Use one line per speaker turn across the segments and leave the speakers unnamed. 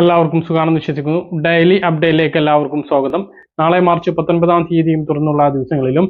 എല്ലാവർക്കും സുഖാണെന്ന് വിശ്വസിക്കുന്നു. ഡെയിലി അപ്ഡേറ്റിലേക്ക് എല്ലാവർക്കും സ്വാഗതം. നാളെ മാർച്ച് പത്തൊൻപതാം തീയതിയും തുടർന്നുള്ള ദിവസങ്ങളിലും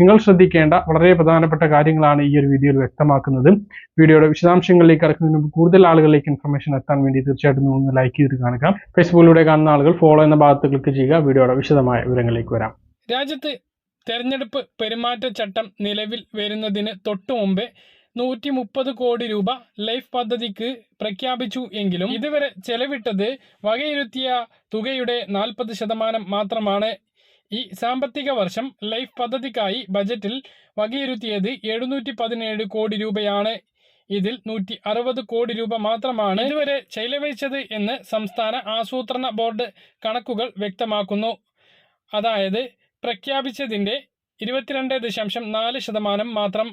നിങ്ങൾ ശ്രദ്ധിക്കേണ്ട വളരെ പ്രധാനപ്പെട്ട കാര്യങ്ങളാണ് ഈ ഒരു വീഡിയോയിൽ വ്യക്തമാക്കുന്നത്. വീഡിയോയുടെ വിശദാംശങ്ങളിലേക്ക് കടക്കുന്നതിന് മുമ്പ് കൂടുതൽ ആളുകളിലേക്ക് ഇൻഫർമേഷൻ എത്താൻ വേണ്ടി തീർച്ചയായിട്ടും ഒന്ന് ലൈക്ക് ചെയ്ത് കാണുക. ഫേസ്ബുക്കിലൂടെ കാണുന്ന ആളുകൾ ഫോളോ എന്ന ഭാഗത്ത് ക്ലിക്ക് ചെയ്യുക. വീഡിയോയുടെ വിശദമായ വിവരങ്ങളിലേക്ക് വരാം.
രാജ്യത്ത് തെരഞ്ഞെടുപ്പ് പെരുമാറ്റച്ചട്ടം നിലവിൽ വരുന്നതിന് തൊട്ടു മുമ്പേ നൂറ്റി മുപ്പത് കോടി രൂപ ലൈഫ് പദ്ധതിക്ക് പ്രഖ്യാപിച്ചു എങ്കിലും ഇതുവരെ ചെലവിട്ടത് വകയിരുത്തിയ തുകയുടെ നാൽപ്പത് ശതമാനം മാത്രമാണ്. ഈ സാമ്പത്തിക വർഷം ലൈഫ് പദ്ധതിക്കായി ബജറ്റിൽ വകയിരുത്തിയത് എഴുന്നൂറ്റി പതിനേഴ് കോടി രൂപയാണ്. ഇതിൽ നൂറ്റി അറുപത് കോടി രൂപ മാത്രമാണ് ഇതുവരെ ചെലവഴിച്ചത് എന്ന് സംസ്ഥാന ആസൂത്രണ ബോർഡ് കണക്കുകൾ വ്യക്തമാക്കുന്നു. അതായത് പ്രഖ്യാപിച്ചതിന്റെ ഇരുപത്തിരണ്ട് ദശാംശം നാല് ശതമാനം മാത്രം.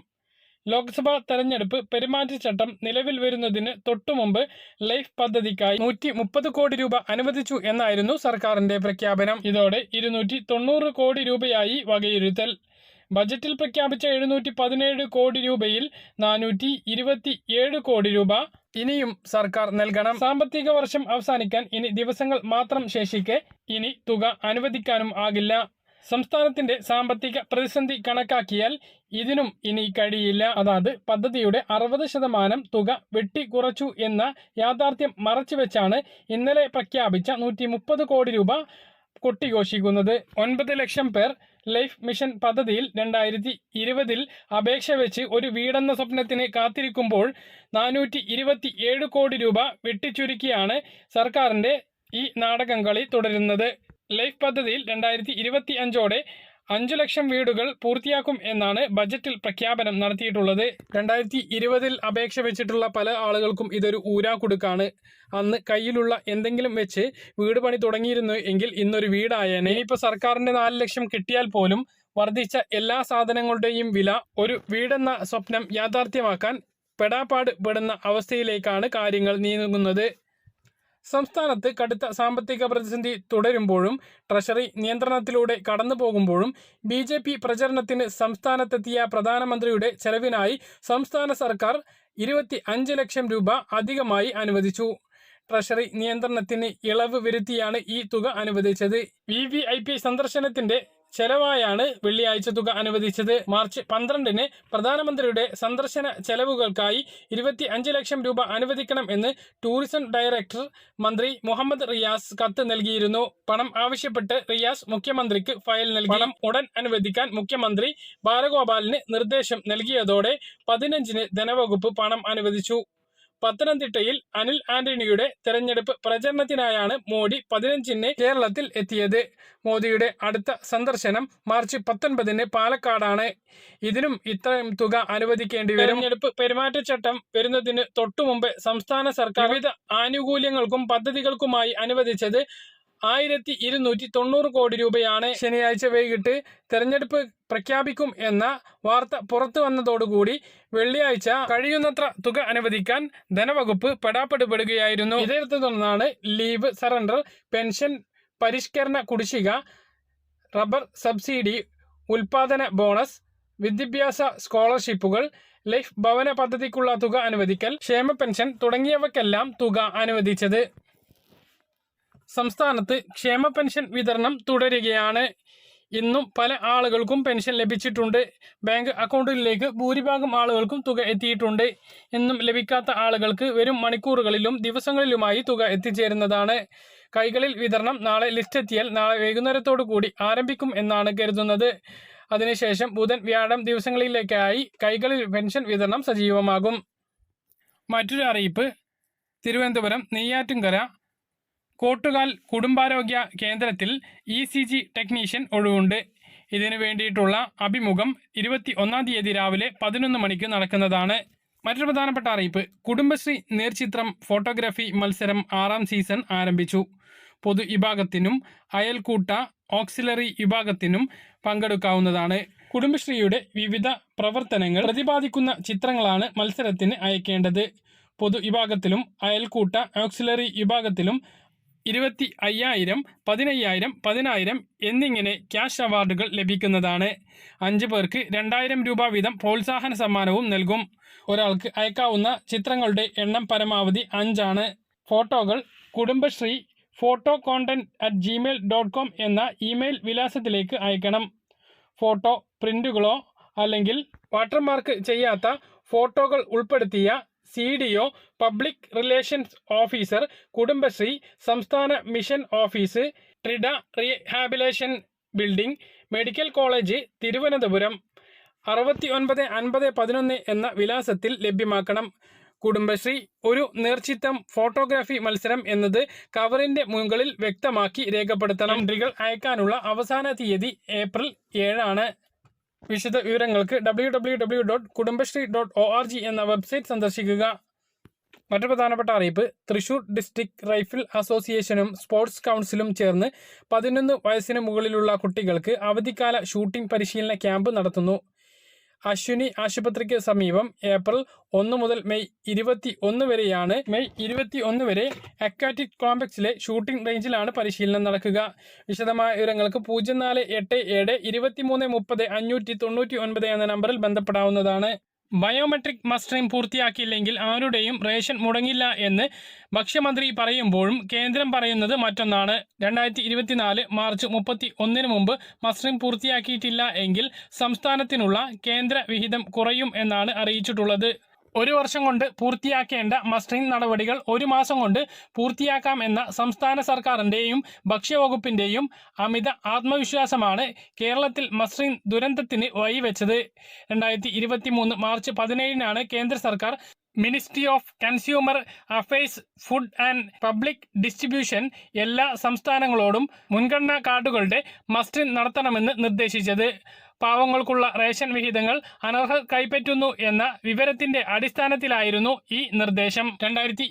ലോക്സഭാ തെരഞ്ഞെടുപ്പ് പെരുമാറ്റച്ചട്ടം നിലവിൽ വരുന്നതിന് തൊട്ടുമുമ്പ് ലൈഫ് പദ്ധതിക്കായി നൂറ്റി മുപ്പത് കോടി രൂപ അനുവദിച്ചു എന്നായിരുന്നു സർക്കാരിന്റെ പ്രഖ്യാപനം. ഇതോടെ ഇരുന്നൂറ്റി തൊണ്ണൂറ് കോടി രൂപയായി വകയിരുത്തൽ. ബജറ്റിൽ പ്രഖ്യാപിച്ച എഴുന്നൂറ്റി പതിനേഴ് കോടി രൂപയിൽ നാനൂറ്റി ഇരുപത്തി ഏഴ് കോടി രൂപ ഇനിയും സർക്കാർ നൽകണം. സാമ്പത്തിക വർഷം അവസാനിക്കാൻ ഇനി ദിവസങ്ങൾ മാത്രം ശേഷിക്കെ ഇനി തുക അനുവദിക്കാനും ആകില്ല. സംസ്ഥാനത്തിന്റെ സാമ്പത്തിക പ്രതിസന്ധി കണക്കാക്കിയാൽ ഇതിനും ഇനി കഴിയില്ല. അതായത് പദ്ധതിയുടെ അറുപത് ശതമാനം തുക വെട്ടിക്കുറച്ചു എന്ന യാഥാർത്ഥ്യം മറച്ചുവെച്ചാണ് ഇന്നലെ പ്രഖ്യാപിച്ച നൂറ്റി കോടി രൂപ കൊട്ടിഘോഷിക്കുന്നത്. ഒൻപത് ലക്ഷം പേർ ലൈഫ് മിഷൻ പദ്ധതിയിൽ രണ്ടായിരത്തി ഇരുപതിൽ അപേക്ഷ വെച്ച് ഒരു വീടെന്ന സ്വപ്നത്തിന് കാത്തിരിക്കുമ്പോൾ നാനൂറ്റി ഇരുപത്തി ഏഴ് കോടി രൂപ വെട്ടിച്ചുരുക്കിയാണ് സർക്കാരിന്റെ ഈ നാടകം കളി തുടരുന്നത്. ലൈഫ് പദ്ധതിയിൽ രണ്ടായിരത്തി ഇരുപത്തി അഞ്ചോടെ അഞ്ചു ലക്ഷം വീടുകൾ പൂർത്തിയാക്കും എന്നാണ് ബജറ്റിൽ പ്രഖ്യാപനം നടത്തിയിട്ടുള്ളത്. രണ്ടായിരത്തി ഇരുപതിൽ അപേക്ഷ വെച്ചിട്ടുള്ള പല ആളുകൾക്കും ഇതൊരു ഊരാക്കുടുക്കാണ്. അന്ന് കയ്യിലുള്ള എന്തെങ്കിലും വെച്ച് വീട് പണി തുടങ്ങിയിരുന്നു എങ്കിൽ ഇന്നൊരു വീടായേനെ. ഇനിയിപ്പോൾ സർക്കാരിന്റെ നാല് ലക്ഷം കിട്ടിയാൽ പോലും വർദ്ധിച്ച എല്ലാ സാധനങ്ങളുടെയും വില ഒരു വീടെന്ന സ്വപ്നം യാഥാർത്ഥ്യമാക്കാൻ പെടാപ്പാട് പെടുന്ന അവസ്ഥയിലേക്കാണ് കാര്യങ്ങൾ നീങ്ങുന്നത്. സംസ്ഥാനത്ത് കടുത്ത സാമ്പത്തിക പ്രതിസന്ധി തുടരുമ്പോഴും ട്രഷറി നിയന്ത്രണത്തിലൂടെ കടന്നു പോകുമ്പോഴും ബി ജെ പി പ്രചരണത്തിന് സംസ്ഥാനത്തെത്തിയ പ്രധാനമന്ത്രിയുടെ ചെലവിനായി സംസ്ഥാന സർക്കാർ ഇരുപത്തി ലക്ഷം രൂപ അധികമായി അനുവദിച്ചു. ട്രഷറി നിയന്ത്രണത്തിന് ഇളവ് വരുത്തിയാണ് ഈ തുക അനുവദിച്ചത്. വി വി ഐ പി സന്ദർശനത്തിന്റെ ചെലവായാണ് വെള്ളിയാഴ്ച തുക അനുവദിച്ചത്. മാർച്ച് പന്ത്രണ്ടിന് പ്രധാനമന്ത്രിയുടെ സന്ദർശന ചെലവുകൾക്കായി ഇരുപത്തി അഞ്ച് ലക്ഷം രൂപ അനുവദിക്കണം എന്ന് ടൂറിസം ഡയറക്ടർ മന്ത്രി മുഹമ്മദ് റിയാസ് കത്ത് നൽകിയിരുന്നു. പണം ആവശ്യപ്പെട്ട് റിയാസ് മുഖ്യമന്ത്രിക്ക് ഫയൽ നൽകി. ഉടൻ അനുവദിക്കാൻ മുഖ്യമന്ത്രി ബാലഗോപാലിന് നിർദ്ദേശം നൽകിയതോടെ പതിനഞ്ചിന് ധനവകുപ്പ് പണം അനുവദിച്ചു. പത്തനംതിട്ടയിൽ അനിൽ ആന്റണിയുടെ തെരഞ്ഞെടുപ്പ് പ്രചരണത്തിനായാണ് മോഡി പതിനഞ്ചിന് കേരളത്തിൽ എത്തിയത്. മോദിയുടെ അടുത്ത സന്ദർശനം മാർച്ച് പത്തൊൻപതിന് പാലക്കാടാണ്. ഇതിനും ഇത്രയും തുക അനുവദിക്കേണ്ടി വരും. തെരഞ്ഞെടുപ്പ് പെരുമാറ്റച്ചട്ടം വരുന്നതിന് തൊട്ടുമുമ്പ് സംസ്ഥാന സർക്കാർ വിവിധ ആനുകൂല്യങ്ങൾക്കും പദ്ധതികൾക്കുമായി അനുവദിച്ചത് ആയിരത്തി ഇരുന്നൂറ്റി തൊണ്ണൂറ് കോടി രൂപയാണ് ശനിയാഴ്ച വൈകിട്ട് തെരഞ്ഞെടുപ്പ് പ്രഖ്യാപിക്കും എന്ന വാർത്ത പുറത്തു വന്നതോടുകൂടി വെള്ളിയാഴ്ച കഴിയുന്നത്ര തുക അനുവദിക്കാൻ ധനവകുപ്പ് പെടാപ്പെടുപെടുകയായിരുന്നു. ഇതേ തുടർന്നാണ് ലീവ് സറണ്ടർ പെൻഷൻ പരിഷ്കരണ കുടിശ്ശിക റബ്ബർ സബ്സിഡി ഉൽപാദന ബോണസ് വിദ്യാഭ്യാസ സ്കോളർഷിപ്പുകൾ ലൈഫ് ഭവന പദ്ധതിക്കുള്ള തുക അനുവദിക്കൽ ക്ഷേമ പെൻഷൻ തുടങ്ങിയവക്കെല്ലാം തുക അനുവദിച്ചത്. സംസ്ഥാനത്ത് ക്ഷേമ പെൻഷൻ വിതരണം തുടരുകയാണ്. ഇന്നും പല ആളുകൾക്കും പെൻഷൻ ലഭിച്ചിട്ടുണ്ട്. ബാങ്ക് അക്കൗണ്ടിലേക്ക് ഭൂരിഭാഗം ആളുകൾക്കും തുക എത്തിയിട്ടുണ്ട്. ഇന്നും ലഭിക്കാത്ത ആളുകൾക്ക് വരും മണിക്കൂറുകളിലും ദിവസങ്ങളിലുമായി തുക എത്തിച്ചേരുന്നതാണ്. കൈകളിൽ വിതരണം നാളെ ലിസ്റ്റ് എത്തിയാൽ നാളെ വൈകുന്നേരത്തോടു കൂടി ആരംഭിക്കും എന്നാണ് കരുതുന്നത്. അതിനുശേഷം ബുധൻ വ്യാഴം ദിവസങ്ങളിലേക്കായി കൈകളിൽ പെൻഷൻ വിതരണം സജീവമാകും. മറ്റൊരു അറിയിപ്പ്. തിരുവനന്തപുരം നെയ്യാറ്റുംകര കോട്ടുകാൽ കുടുംബാരോഗ്യ കേന്ദ്രത്തിൽ ഇ സി ജി ടെക്നീഷ്യൻ ഒഴിവുണ്ട്. ഇതിനു വേണ്ടിയിട്ടുള്ള അഭിമുഖം ഇരുപത്തി ഒന്നാം തീയതി രാവിലെ പതിനൊന്ന് മണിക്ക് നടക്കുന്നതാണ്. മറ്റൊരു പ്രധാനപ്പെട്ട അറിയിപ്പ് കുടുംബശ്രീ നേർചിത്രം ഫോട്ടോഗ്രാഫി മത്സരം ആറാം സീസൺ ആരംഭിച്ചു. പൊതു വിഭാഗത്തിനും അയൽക്കൂട്ട ഓക്സിലറി വിഭാഗത്തിനും പങ്കെടുക്കാവുന്നതാണ്. കുടുംബശ്രീയുടെ വിവിധ പ്രവർത്തനങ്ങൾ പ്രതിപാദിക്കുന്ന ചിത്രങ്ങളാണ് മത്സരത്തിന് അയക്കേണ്ടത്. പൊതു വിഭാഗത്തിലും അയൽക്കൂട്ട ഓക്സിലറി വിഭാഗത്തിലും ഇരുപത്തി അയ്യായിരം പതിനയ്യായിരം പതിനായിരം എന്നിങ്ങനെ ക്യാഷ് അവാർഡുകൾ ലഭിക്കുന്നതാണ്. അഞ്ച് പേർക്ക് രണ്ടായിരം രൂപ വീതം പ്രോത്സാഹന സമ്മാനവും നൽകും. ഒരാൾക്ക് അയക്കാവുന്ന ചിത്രങ്ങളുടെ എണ്ണം പരമാവധി അഞ്ചാണ്. ഫോട്ടോകൾ Kudumbashree photo content at Gmail dot com എന്ന ഇമെയിൽ വിലാസത്തിലേക്ക് അയക്കണം. ഫോട്ടോ പ്രിന്റുകളോ അല്ലെങ്കിൽ വാട്ടർമാർക്ക് ചെയ്യാത്ത ഫോട്ടോകൾ ഉൾപ്പെടുത്തിയ C D O public relations officer Kudumbashree സംസ്ഥാന mission office TRIDA rehabilitation building medical college Thiruvananthapuram. അറുപത്തി ഒൻപത് അൻപത് പതിനൊന്ന് എന്ന വിലാസത്തിൽ ലഭ്യമാക്കണം. കുടുംബശ്രീ ഒരു നേർച്ചിത്തം ഫോട്ടോഗ്രാഫി മത്സരം എന്നത് കവറിന്റെ മുകളിൽ വ്യക്തമാക്കി രേഖപ്പെടുത്തണം. എൻട്രികൾ അയക്കാനുള്ള അവസാന തീയതി ഏപ്രിൽ ഏഴാണ്. വിശദ വിവരങ്ങൾക്ക് W W W dot Kudumbashree dot O R G എന്ന വെബ്സൈറ്റ് സന്ദർശിക്കുക. മറ്റു പ്രധാനപ്പെട്ട അറിയിപ്പ് തൃശൂർ ഡിസ്ട്രിക്ട് റൈഫിൾ അസോസിയേഷനും സ്പോർട്സ് കൗൺസിലും ചേർന്ന് പതിനൊന്ന് വയസ്സിന് മുകളിലുള്ള കുട്ടികൾക്ക് അവധിക്കാല ഷൂട്ടിംഗ് പരിശീലന ക്യാമ്പ് നടത്തുന്നു. അശ്വിനി ആശുപത്രിക്ക് സമീപം ഏപ്രിൽ ഒന്ന് മുതൽ മെയ് ഇരുപത്തി ഒന്ന് വരെയാണ് മെയ് ഇരുപത്തി ഒന്ന് വരെ അക്വാറ്റിക് കോംപ്ലക്സിലെ ഷൂട്ടിംഗ് റേഞ്ചിലാണ് പരിശീലനം നടക്കുക. വിശദമായ വിവരങ്ങൾക്ക് പൂജ്യം നാല് എട്ട് ഏഴ് ഇരുപത്തി മൂന്ന് മുപ്പത് അഞ്ഞൂറ്റി തൊണ്ണൂറ്റി ഒൻപത് എന്ന നമ്പറിൽ ബന്ധപ്പെടാവുന്നതാണ്. ബയോമെട്രിക് മസ്റ്ററിംഗ് പൂർത്തിയാക്കിയില്ലെങ്കിൽ ആരുടെയും റേഷൻ മുടങ്ങില്ല എന്ന് ഭക്ഷ്യമന്ത്രി പറയുമ്പോഴും കേന്ദ്രം പറയുന്നത് മറ്റൊന്നാണ്. രണ്ടായിരത്തി ഇരുപത്തിനാല് മാർച്ച് മുപ്പത്തി ഒന്നിന് മുമ്പ് മസ്റ്ററിംഗ് പൂർത്തിയാക്കിയിട്ടില്ല എങ്കിൽ സംസ്ഥാനത്തിനുള്ള കേന്ദ്ര വിഹിതം കുറയും എന്നാണ് അറിയിച്ചിട്ടുള്ളത്. ഒരു വർഷം കൊണ്ട് പൂർത്തിയാക്കേണ്ട മസ്റ്ററിംഗ് നടപടികൾ ഒരു മാസം കൊണ്ട് പൂർത്തിയാക്കാം എന്ന സംസ്ഥാന സർക്കാരിന്റെയും ഭക്ഷ്യവകുപ്പിന്റെയും അമിത ആത്മവിശ്വാസമാണ് കേരളത്തിൽ മസ്റ്ററിംഗ് ദുരന്തത്തിന് വഴിവെച്ചത്. രണ്ടായിരത്തി ഇരുപത്തി മൂന്ന് മാർച്ച് പതിനേഴിനാണ് കേന്ദ്ര സർക്കാർ ministry of consumer affairs food and public distribution എല്ലാ സംസ്ഥാനങ്ങളോടും മുൻഗണനാ കാർഡുകളുടെ മസ്റ്ററിംഗ് നടത്തണമെന്ന് നിർദ്ദേശിച്ചത്. പാവങ്ങൾക്കുള്ള റേഷൻ വിഹിതങ്ങൾ അനർഹർ കൈപ്പറ്റുന്നു എന്ന വിവരത്തിന്റെ അടിസ്ഥാനത്തിലായിരുന്നു ഈ നിർദ്ദേശം. രണ്ടായിരത്തി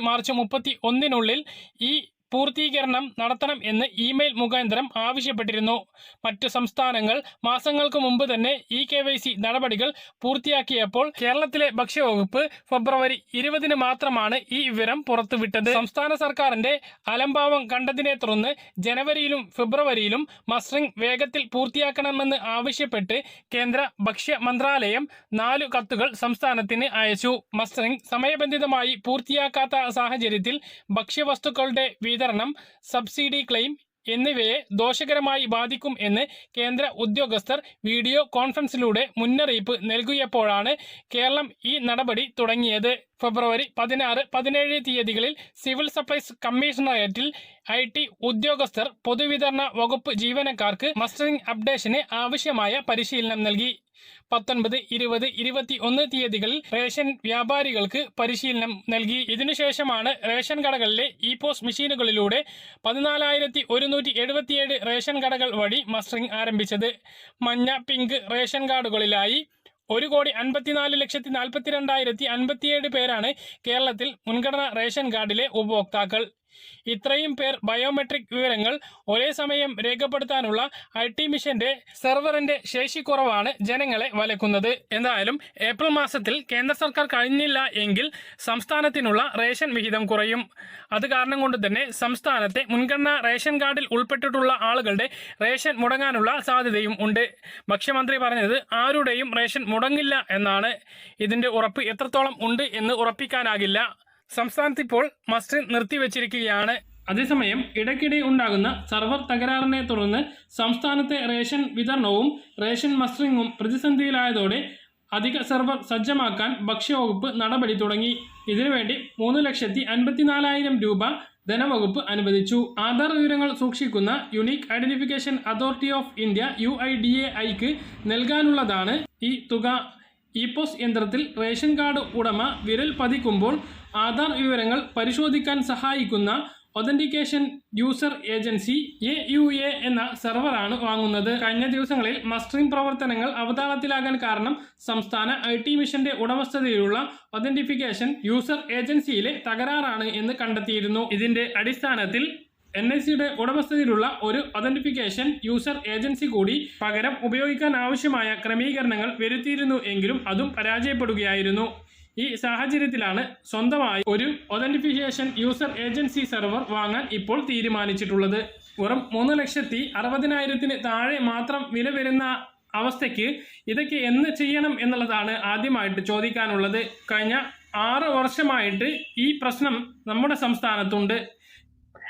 മാർച്ച് മുപ്പത്തി ഒന്നിനുള്ളിൽ ഈ പൂർത്തീകരണം നടത്തണം എന്ന് ഇമെയിൽ മുഖാന്തരം ആവശ്യപ്പെട്ടിരുന്നു. മറ്റു സംസ്ഥാനങ്ങൾ മാസങ്ങൾക്ക് മുമ്പ് തന്നെ ഇ കെ വൈ സി നടപടികൾ പൂർത്തിയാക്കിയപ്പോൾ കേരളത്തിലെ ഭക്ഷ്യവകുപ്പ് ഫെബ്രുവരി ഇരുപതിന് മാത്രമാണ് ഈ വിവരം പുറത്തുവിട്ടത്. സംസ്ഥാന സർക്കാരിന്റെ അലംഭാവം കണ്ടതിനെ തുടർന്ന് ജനുവരിയിലും ഫെബ്രുവരിയിലും മസ്റ്ററിംഗ് വേഗത്തിൽ പൂർത്തിയാക്കണമെന്ന് ആവശ്യപ്പെട്ട് കേന്ദ്ര ഭക്ഷ്യ മന്ത്രാലയം നാലു കത്തുകൾ സംസ്ഥാനത്തിന് അയച്ചു. മസ്റ്ററിംഗ് സമയബന്ധിതമായി പൂർത്തിയാക്കാത്ത സാഹചര്യത്തിൽ ഭക്ഷ്യവസ്തുക്കളുടെ വിതരണം സബ്സിഡി ക്ലെയിം എന്നിവയെ ദോഷകരമായി ബാധിക്കും എന്ന് കേന്ദ്ര ഉദ്യോഗസ്ഥർ വീഡിയോ കോൺഫറൻസിലൂടെ മുന്നറിയിപ്പ് നൽകിയപ്പോഴാണ് കേരളം ഈ നടപടി തുടങ്ങിയത്. ഫെബ്രുവരി പതിനാറ് പതിനേഴ് തീയതികളിൽ സിവിൽ സപ്ലൈസ് കമ്മീഷണറേറ്റിൽ ഐ ടി ഉദ്യോഗസ്ഥർ പൊതുവിതരണ വകുപ്പ് ജീവനക്കാർക്ക് മസ്റ്ററിംഗ് അപ്ഡേഷന് ആവശ്യമായ പരിശീലനം നൽകി. പത്തൊൻപത് ഇരുപത് ഇരുപത്തി ഒന്ന് തീയതികളിൽ റേഷൻ വ്യാപാരികൾക്ക് പരിശീലനം നൽകി. ഇതിനുശേഷമാണ് റേഷൻ കടകളിലെ ഇ പോസ്റ്റ് മെഷീനുകളിലൂടെ പതിനാലായിരത്തി ഒരുന്നൂറ്റി എഴുപത്തിയേഴ് റേഷൻ കടകൾ വഴി മസ്റ്ററിംഗ് ആരംഭിച്ചത്. മഞ്ഞ പിങ്ക് റേഷൻ കാർഡുകളിലായി ഒരു കോടി അൻപത്തിനാല് ലക്ഷത്തി നാൽപ്പത്തി രണ്ടായിരത്തി അൻപത്തിയേഴ് പേരാണ് കേരളത്തിൽ മുൻഗണന റേഷൻ കാർഡിലെ ഉപഭോക്താക്കൾ ഇത്രയും പേർ ബയോമെട്രിക് വിവരങ്ങൾ ഒരേ സമയം രേഖപ്പെടുത്താനുള്ള ഐ ടി മിഷന്റെ സെർവറിന്റെ ശേഷി കുറവാണ് ജനങ്ങളെ വലക്കുന്നത്. എന്തായാലും ഏപ്രിൽ മാസത്തിൽ കേന്ദ്ര സർക്കാർ കഴിഞ്ഞില്ല എങ്കിൽ സംസ്ഥാനത്തിനുള്ള റേഷൻ വിഹിതം കുറയും. അത് കാരണം കൊണ്ട് തന്നെ സംസ്ഥാനത്തെ മുൻഗണനാ റേഷൻ കാർഡിൽ ഉൾപ്പെട്ടിട്ടുള്ള ആളുകളുടെ റേഷൻ മുടങ്ങാനുള്ള സാധ്യതയും ഉണ്ട്. ഭക്ഷ്യമന്ത്രി പറഞ്ഞത് ആരുടെയും റേഷൻ മുടങ്ങില്ല എന്നാണ്. ഇതിന്റെ ഉറപ്പ് എത്രത്തോളം ഉണ്ട് എന്ന് ഉറപ്പിക്കാനാകില്ല. സംസ്ഥാനത്ത് ഇപ്പോൾ മസ്റ്റ് നിർത്തിവെച്ചിരിക്കുകയാണ്. അതേസമയം ഇടയ്ക്കിടെ ഉണ്ടാകുന്ന സർവർ തകരാറിനെ തുടർന്ന് സംസ്ഥാനത്തെ റേഷൻ വിതരണവും റേഷൻ മസ്റ്ററിംഗും പ്രതിസന്ധിയിലായതോടെ അധിക സെർവർ സജ്ജമാക്കാൻ ഭക്ഷ്യവകുപ്പ് നടപടി തുടങ്ങി. ഇതിനുവേണ്ടി മൂന്ന് ലക്ഷത്തി അൻപത്തിനാലായിരം രൂപ ധനവകുപ്പ് അനുവദിച്ചു. ആധാർ വിവരങ്ങൾ സൂക്ഷിക്കുന്ന unique identification authority of India U I D A ഐക്ക് നൽകാനുള്ളതാണ് ഈ തുക. ഇ പോസ് യന്ത്രത്തിൽ റേഷൻ കാർഡ് ഉടമ വിരൽ പതിക്കുമ്പോൾ ആധാർ വിവരങ്ങൾ പരിശോധിക്കാൻ സഹായിക്കുന്ന authentication user agency A U A എന്ന സെർവറാണ് വാങ്ങുന്നത്. കഴിഞ്ഞ ദിവസങ്ങളിൽ മസ്റ്ററിംഗ് പ്രവർത്തനങ്ങൾ അവതാളത്തിലാകാൻ കാരണം സംസ്ഥാന ഐ ടി മിഷന്റെ ഉടമസ്ഥതയിലുള്ള ഒതന്റിഫിക്കേഷൻ യൂസർ ഏജൻസിയിലെ തകരാറാണ് എന്ന് കണ്ടെത്തിയിരുന്നു. ഇതിന്റെ അടിസ്ഥാനത്തിൽ എൻ ഐ സിയുടെ ഉടമസ്ഥതയിലുള്ള ഒരു ഒതന്റിഫിക്കേഷൻ യൂസർ ഏജൻസി കൂടി പകരം ഉപയോഗിക്കാൻ ആവശ്യമായ ക്രമീകരണങ്ങൾ വരുത്തിയിരുന്നു എങ്കിലും അതും പരാജയപ്പെടുകയായിരുന്നു. ഈ സാഹചര്യത്തിലാണ് സ്വന്തമായി ഒരു ഒതന്റിഫിക്കേഷൻ യൂസർ ഏജൻസി സെർവർ വാങ്ങാൻ ഇപ്പോൾ തീരുമാനിച്ചിട്ടുള്ളത്. വെറും മൂന്ന് ലക്ഷത്തി അറുപതിനായിരത്തിന് താഴെ മാത്രം വില വരുന്ന അവസ്ഥയ്ക്ക് ഇതൊക്കെ എന്ന് ചെയ്യണം എന്നുള്ളതാണ് ആദ്യമായിട്ട് ചോദിക്കാനുള്ളത്. കഴിഞ്ഞ ആറ് വർഷമായിട്ട് ഈ പ്രശ്നം നമ്മുടെ സംസ്ഥാനത്തുണ്ട്.